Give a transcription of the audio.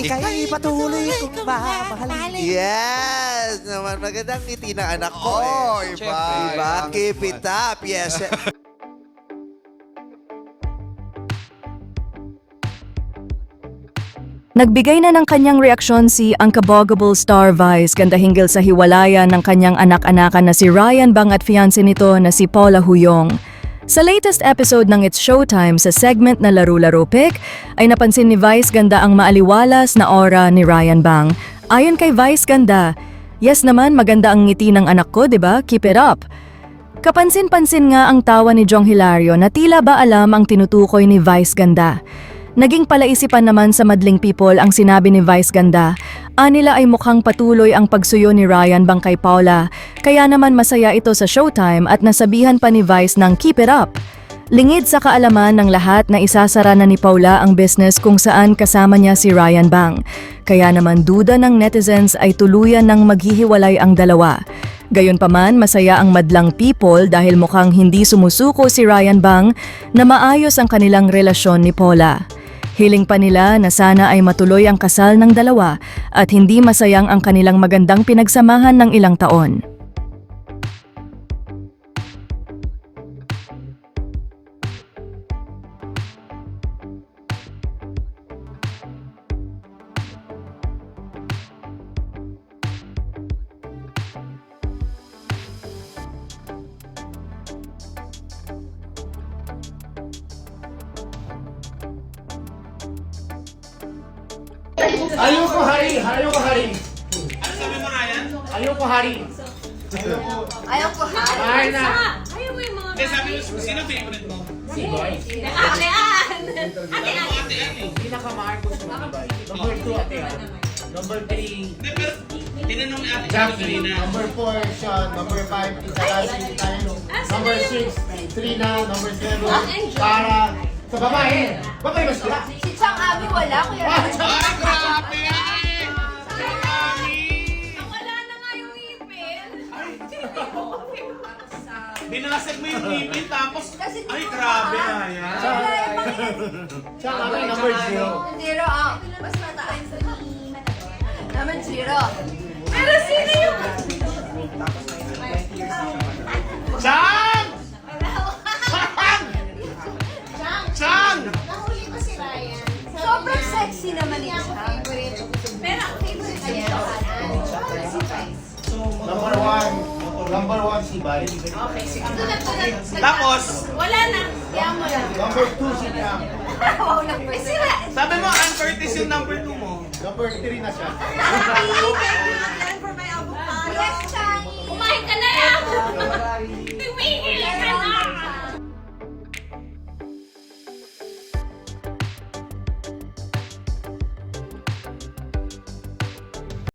Ika'y patuloy kong mamahalin. Yes! Naman magandang ngiti ng anak ko. Oh, eh. iba. Diba? Keep it up. Yes. Nagbigay na ng kanyang reaksyon si Unkabogable Star Vice ganda hinggil sa hiwalayan ng kanyang anak-anakan na si Ryan Bang at fiancé nito na si Paula Huyong. Sa latest episode ng It's Showtime sa segment na Laro-Laro Pick, ay napansin ni Vice Ganda ang maaliwalas na aura ni Ryan Bang. Ayon kay Vice Ganda, Yes naman, maganda ang ngiti ng anak ko, 'di ba? Keep it up. Kapansin-pansin nga ang tawa ni Jong Hilario na tila ba alam ang tinutukoy ni Vice Ganda. Naging palaisipan naman sa madling people ang sinabi ni Vice Ganda. Anila ay mukhang patuloy ang pagsuyo ni Ryan bang kay Paula, kaya naman masaya ito sa showtime at nasabihan pa ni Vice ng keep it up. Lingid sa kaalaman ng lahat na isasara na ni Paula ang business kung saan kasama niya si Ryan Bang. Kaya naman duda ng netizens ay tuluyan ng maghihiwalay ang dalawa. Gayunpaman, masaya ang madlang people dahil mukhang hindi sumusuko si Ryan Bang na maayos ang kanilang relasyon ni Paula. Hiling pa nila na sana ay matuloy ang kasal ng dalawa at hindi masayang ang kanilang magandang pinagsamahan ng ilang taon. Ayoko hari, ayoko hari. Ano sabi mo Ryan? Ayoko hari. Ayaw ko ha. Ay na. Ayaw mo yung mga... Hindi, sabi mo, sino favorite mo? Si Boy. Atean! Atean! Ate Annie. Pinakamahal ko sa mga Boy. Number 2 ate. Number 3, Hindi, pero tinanong ni Ate Jackie. Number 4, Sean. Number 5, Italashi tayo. Number 6, Trina. Number 7, Cara. Sa babae. Babae ba sila? Si Chang Ami wala, kuya. Ah, Ay, grabe! Ate! Wala na nga yung ipin. Binasag mo yung ngipin, tapos, Kasi di ay, ko grabe, ma- Ryan. Siya nga number 0. Zero ah. Mas mataas. Naman zero. Pero sino yung... sexy naman Chang. Pero ang favorite niya si Vice. Number 1. Number 1 si Bay. Tulad tulad. Tapos, Wala na. Kaya mo lang. Number 2 si Piang. Wow, number sila. sabi mo, uncourteous yung number 2 mo. Number 3 na siya. Happy, thank you again for my album.